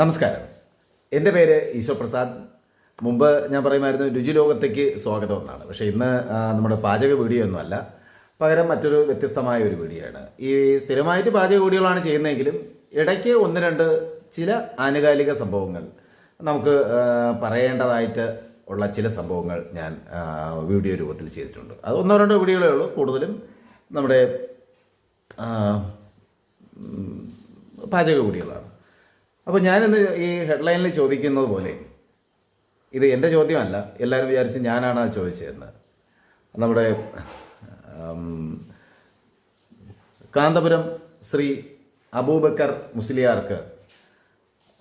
നമസ്കാരം. എന്റെ പേര് ഈശോ പ്രസാദ്. മുമ്പ് ഞാൻ പറയുമായിരുന്നു രുചി ലോകത്തേക്ക് സ്വാഗതം എന്നാണ്. പക്ഷേ ഇന്ന് നമ്മുടെ പാചക വീഡിയോ ഒന്നുമല്ല പകരം മറ്റൊരു വ്യത്യസ്തമായ ഒരു വീഡിയോ ആണ്. ഈ സ്ഥിരമായിട്ട് പാചക വീഡിയോകളാണ് ചെയ്യുന്നതെങ്കിലും ഇടയ്ക്ക് ഒന്ന് രണ്ട് ചില ആനുകാലിക സംഭവങ്ങൾ നമുക്ക് പറയേണ്ടതായിട്ട് ഉള്ള ചില സംഭവങ്ങൾ ഞാൻ വീഡിയോ രൂപത്തിൽ ചെയ്തിട്ടുണ്ട്. അത് ഒന്നോ രണ്ടോ വീഡിയോകളേ ഉള്ളൂ. കൂടുതലും നമ്മുടെ പാചക വീഡിയോകളാണ്. അപ്പോൾ ഞാനിന്ന് ഈ ഹെഡ്ലൈനിൽ ചോദിക്കുന്നത് പോലെ ഇത് എന്റെ ചോദ്യമല്ല എല്ലാവരും വിചാരിച്ച് ഞാനാണ് അത് ചോദിച്ചതെന്ന്. നമ്മുടെ കാന്തപുരം ശ്രീ അബൂബക്കർ മുസ്ലിയാർക്ക്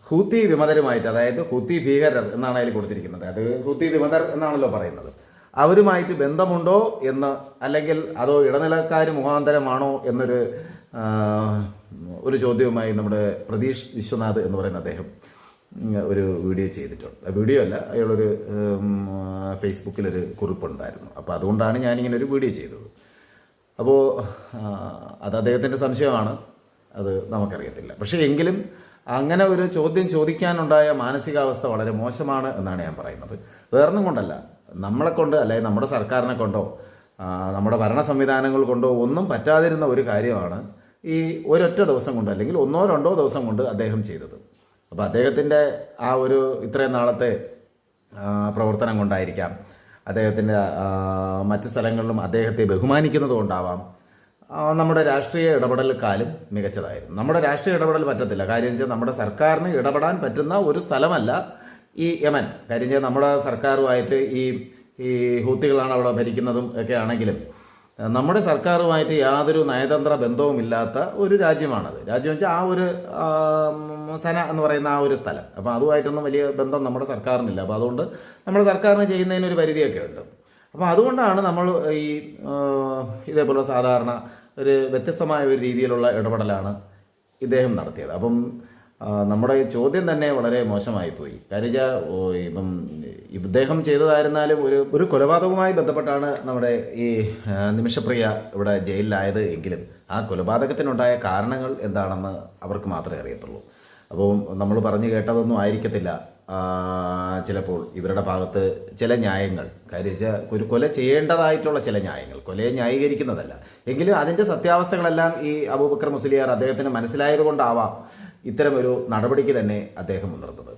ഹൂത്തി വിമതരുമായിട്ട് അതായത് ഹൂത്തി ഭീകരർ എന്നാണ് അതിൽ കൊടുത്തിരിക്കുന്നത്. അത് ഹൂത്തി വിമതർ എന്നാണല്ലോ പറയുന്നത്. അവരുമായിട്ട് ബന്ധമുണ്ടോ എന്ന് അല്ലെങ്കിൽ അതോ ഇടനിലക്കാർ മുഖാന്തരമാണോ എന്നൊരു ഒരു ചോദ്യവുമായി നമ്മുടെ പ്രതീഷ് വിശ്വനാഥ് എന്ന് പറയുന്ന അദ്ദേഹം ഒരു വീഡിയോ ചെയ്തിട്ടുണ്ട്. വീഡിയോ അല്ല അയാളൊരു ഫേസ്ബുക്കിലൊരു കുറിപ്പുണ്ടായിരുന്നു. അപ്പോൾ അതുകൊണ്ടാണ് ഞാനിങ്ങനെ ഒരു വീഡിയോ ചെയ്തത്. അപ്പോൾ അത് അദ്ദേഹത്തിന്റെ സംശയമാണ്. അത് നമുക്കറിയത്തില്ല. പക്ഷേ എങ്കിലും അങ്ങനെ ഒരു ചോദ്യം ചോദിക്കാനുണ്ടായ മാനസികാവസ്ഥ വളരെ മോശമാണ് എന്നാണ് ഞാൻ പറയുന്നത്. വേറൊന്നും കൊണ്ടല്ല. നമ്മളെ കൊണ്ട് അല്ലെങ്കിൽ നമ്മുടെ സർക്കാരിനെ കൊണ്ടോ നമ്മുടെ ഭരണ സംവിധാനങ്ങൾ കൊണ്ടോ ഒന്നും പറ്റാതിരുന്ന ഒരു കാര്യമാണ് ഈ ഒരൊറ്റ ദിവസം കൊണ്ട് അല്ലെങ്കിൽ ഒന്നോ രണ്ടോ ദിവസം കൊണ്ട് അദ്ദേഹം ചെയ്തത്. അപ്പോൾ അദ്ദേഹത്തിന്റെ ആ ഒരു ഇത്രയും നാളത്തെ പ്രവർത്തനം കൊണ്ടായിരിക്കാം അദ്ദേഹത്തിന്റെ മറ്റ് സ്ഥലങ്ങളിലും അദ്ദേഹത്തെ ബഹുമാനിക്കുന്നത് കൊണ്ടാവാം. നമ്മുടെ രാഷ്ട്രീയ ഇടപെടൽക്കാലും മികച്ചതായിരുന്നു. നമ്മുടെ രാഷ്ട്രീയ ഇടപെടൽ പറ്റത്തില്ല. കാര്യം വെച്ചാൽ നമ്മുടെ സർക്കാരിന് ഇടപെടാൻ പറ്റുന്ന ഒരു സ്ഥലമല്ല ഈ യമൻ കാര്യം നമ്മുടെ സർക്കാരുമായിട്ട് ഈ ഈ ഹൂത്തികളാണ് അവിടെ ഭരിക്കുന്നതും ഒക്കെ ആണെങ്കിലും നമ്മുടെ സർക്കാരുമായിട്ട് യാതൊരു നയതന്ത്ര ബന്ധവുമില്ലാത്ത ഒരു രാജ്യമാണത്. രാജ്യം വെച്ചാൽ ആ ഒരു സന എന്ന് പറയുന്ന ആ ഒരു സ്ഥലം. അപ്പോൾ അതുമായിട്ടൊന്നും വലിയ ബന്ധം നമ്മുടെ സർക്കാരിനില്ല. അപ്പോൾ അതുകൊണ്ട് നമ്മുടെ സർക്കാരിന് ചെയ്യുന്നതിന് ഒരു പരിധിയൊക്കെ ഉണ്ട്. അപ്പോൾ അതുകൊണ്ടാണ് നമ്മൾ ഈ ഇതേപോലെ സാധാരണ ഒരു വ്യത്യസ്തമായ ഒരു രീതിയിലുള്ള ഇടപെടലാണ് ഇദ്ദേഹം നടത്തിയത്. അപ്പം നമ്മുടെ ചോദ്യം തന്നെ വളരെ മോശമായി പോയി കാര്യം ഇപ്പം ഇദ്ദേഹം ചെയ്തതായിരുന്നാലും ഒരു ഒരു കൊലപാതകവുമായി ബന്ധപ്പെട്ടാണ് നമ്മുടെ ഈ നിമിഷപ്രിയ ഇവിടെ ജയിലിലായത് എങ്കിലും ആ കൊലപാതകത്തിനുണ്ടായ കാരണങ്ങൾ എന്താണെന്ന് അവർക്ക് മാത്രമേ അറിയത്തുള്ളൂ. അപ്പോൾ നമ്മൾ പറഞ്ഞു കേട്ടതൊന്നും ആയിരിക്കത്തില്ല. ചിലപ്പോൾ ഇവരുടെ ഭാഗത്ത് ചില ന്യായങ്ങൾ കാര്യം വെച്ചാൽ ഒരു കൊല ചെയ്യേണ്ടതായിട്ടുള്ള ചില ന്യായങ്ങൾ കൊലയെ ന്യായീകരിക്കുന്നതല്ല. എങ്കിലും അതിന്റെ സത്യാവസ്ഥകളെല്ലാം ഈ അബൂബക്കർ മുസ്ലിയാർ അദ്ദേഹത്തിന് മനസ്സിലായത് കൊണ്ടാവാം. ഇത്തരമൊരു നടപടിക്ക് തന്നെ അദ്ദേഹം മുതിർന്നത്.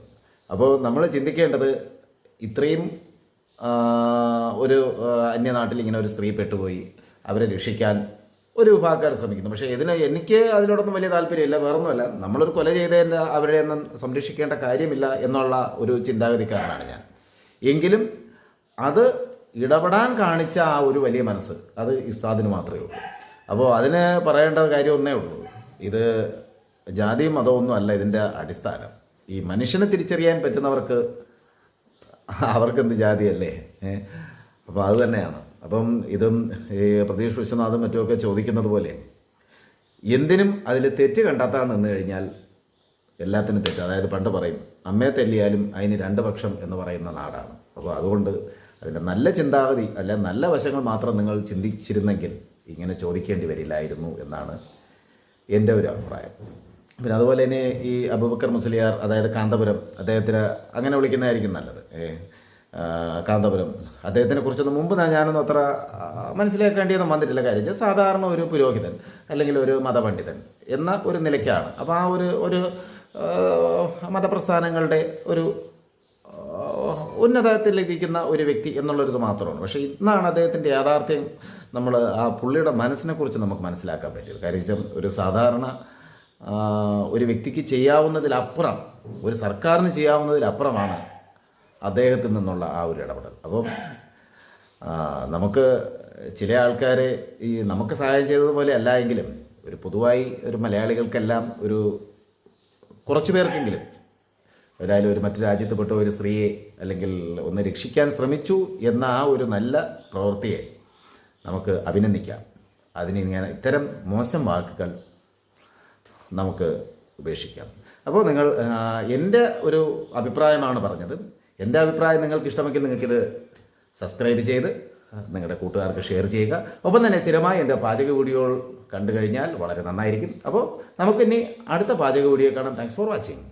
അപ്പോൾ നമ്മൾ ചിന്തിക്കേണ്ടത് ഇത്രയും ഒരു അന്യനാട്ടിൽ ഇങ്ങനെ ഒരു സ്ത്രീ പെട്ടുപോയി അവരെ രക്ഷിക്കാൻ ഒരു വിഭാഗക്കാർ ശ്രമിക്കുന്നു. പക്ഷേ ഇതിന് എനിക്ക് അതിനോടൊന്നും വലിയ താല്പര്യമില്ല വേറൊന്നുമല്ല. നമ്മളൊരു കൊല ചെയ്തതിന്റെ അവരെ ഒന്നും സംരക്ഷിക്കേണ്ട കാര്യമില്ല എന്നുള്ള ഒരു ചിന്താഗതിക്കാരനാണ് ഞാൻ. എങ്കിലും അത് ഇടപെടാൻ കാണിച്ച ആ ഒരു വലിയ മനസ്സ് അത് ഇസ്താദിന് മാത്രമേ ഉള്ളൂ. അപ്പോൾ അതിന് പറയേണ്ട കാര്യം ഒന്നേ ഉള്ളൂ. ഇത് ജാതിയും മതമൊന്നും അല്ല ഇതിന്റെ അടിസ്ഥാനം. ഈ മനുഷ്യനെ തിരിച്ചറിയാൻ പറ്റുന്നവർക്ക് അവർക്കെന്ത് ജാതിയല്ലേ? അപ്പോൾ അത് തന്നെയാണ്. അപ്പം ഇതും ഈ പ്രതീഷ് വിശ്വനാഥും മറ്റുമൊക്കെ ചോദിക്കുന്നത് പോലെ എന്തിനും അതിൽ തെറ്റ് കണ്ടെത്താൻ നിന്ന് കഴിഞ്ഞാൽ എല്ലാത്തിനും തെറ്റ്. അതായത് പണ്ട് പറയും അമ്മയെ തെല്ലിയാലും അതിന് രണ്ട് പക്ഷം എന്ന് പറയുന്ന നാടാണ്. അപ്പോൾ അതുകൊണ്ട് അതിന്റെ നല്ല ചിന്താഗതി അല്ലെ നല്ല വശങ്ങൾ മാത്രം നിങ്ങൾ ചിന്തിച്ചിരുന്നെങ്കിൽ ഇങ്ങനെ ചോദിക്കേണ്ടി വരില്ലായിരുന്നു എന്നാണ് എന്റെ ഒരു അഭിപ്രായം. പിന്നെ അതുപോലെ തന്നെ ഈ അബുബക്കർ മുസ്ലിയാർ അതായത് കാന്തപുരം അദ്ദേഹത്തിന് അങ്ങനെ വിളിക്കുന്നതായിരിക്കും നല്ലത്. കാന്തപുരം. അദ്ദേഹത്തിനെ കുറിച്ചൊന്നും മുമ്പ് ഞാനൊന്നും അത്ര മനസ്സിലാക്കേണ്ടിയൊന്നും വന്നിട്ടില്ല. കാര്യം സാധാരണ ഒരു പുരോഹിതൻ അല്ലെങ്കിൽ ഒരു മതപണ്ഡിതൻ എന്ന ഒരു നിലയ്ക്കാണ്. അപ്പോൾ ആ ഒരു ഒരു മതപ്രസ്ഥാനങ്ങളുടെ ഒരു ഉന്നതത്തിലിരിക്കുന്ന ഒരു വ്യക്തി എന്നുള്ളൊരിത് മാത്രമാണ്. പക്ഷേ ഇന്നാണ് അദ്ദേഹത്തിന്റെ യാഥാർത്ഥ്യം നമ്മൾ ആ പുള്ളിയുടെ മനസ്സിനെക്കുറിച്ച് നമുക്ക് മനസ്സിലാക്കാൻ പറ്റിയത്. കാര്യം ഒരു സാധാരണ ഒരു വ്യക്തിക്ക് ചെയ്യാവുന്നതിലപ്പുറം ഒരു സർക്കാരിന് ചെയ്യാവുന്നതിലപ്പുറമാണ് അദ്ദേഹത്തിൽ നിന്നുള്ള ആ ഒരു ഇടപെടൽ. അപ്പം നമുക്ക് ചില ആൾക്കാർ ഈ നമുക്ക് സഹായം ചെയ്തതുപോലെ അല്ല എങ്കിലും ഒരു പൊതുവായി ഒരു മലയാളികൾക്കെല്ലാം ഒരു കുറച്ച് പേർക്കെങ്കിലും ഏതായാലും ഒരു മറ്റു രാജ്യത്ത് ഒരു സ്ത്രീയെ അല്ലെങ്കിൽ ഒന്ന് രക്ഷിക്കാൻ ശ്രമിച്ചു എന്ന ആ ഒരു നല്ല പ്രവൃത്തിയെ നമുക്ക് അഭിനന്ദിക്കാം. അതിന് ഇങ്ങനെ ഇത്തരം മോശം വാക്കുകൾ നമുക്ക് ഉപേക്ഷിക്കാം. അപ്പോൾ നിങ്ങൾ എന്റെ ഒരു അഭിപ്രായമാണ് പറഞ്ഞത്. എന്റെ അഭിപ്രായം നിങ്ങൾക്ക് ഇഷ്ടമെങ്കിൽ നിങ്ങൾക്കിത് സബ്സ്ക്രൈബ് ചെയ്ത് നിങ്ങളുടെ കൂട്ടുകാർക്ക് ഷെയർ ചെയ്യുക. ഒപ്പം തന്നെ സ്ഥിരമായി എന്റെ പാചക വീഡിയോ കണ്ടു കഴിഞ്ഞാൽ വളരെ നന്നായിരിക്കും. അപ്പോൾ നമുക്കിനി അടുത്ത പാചക വീഡിയോ കാണാം. Thanks for watching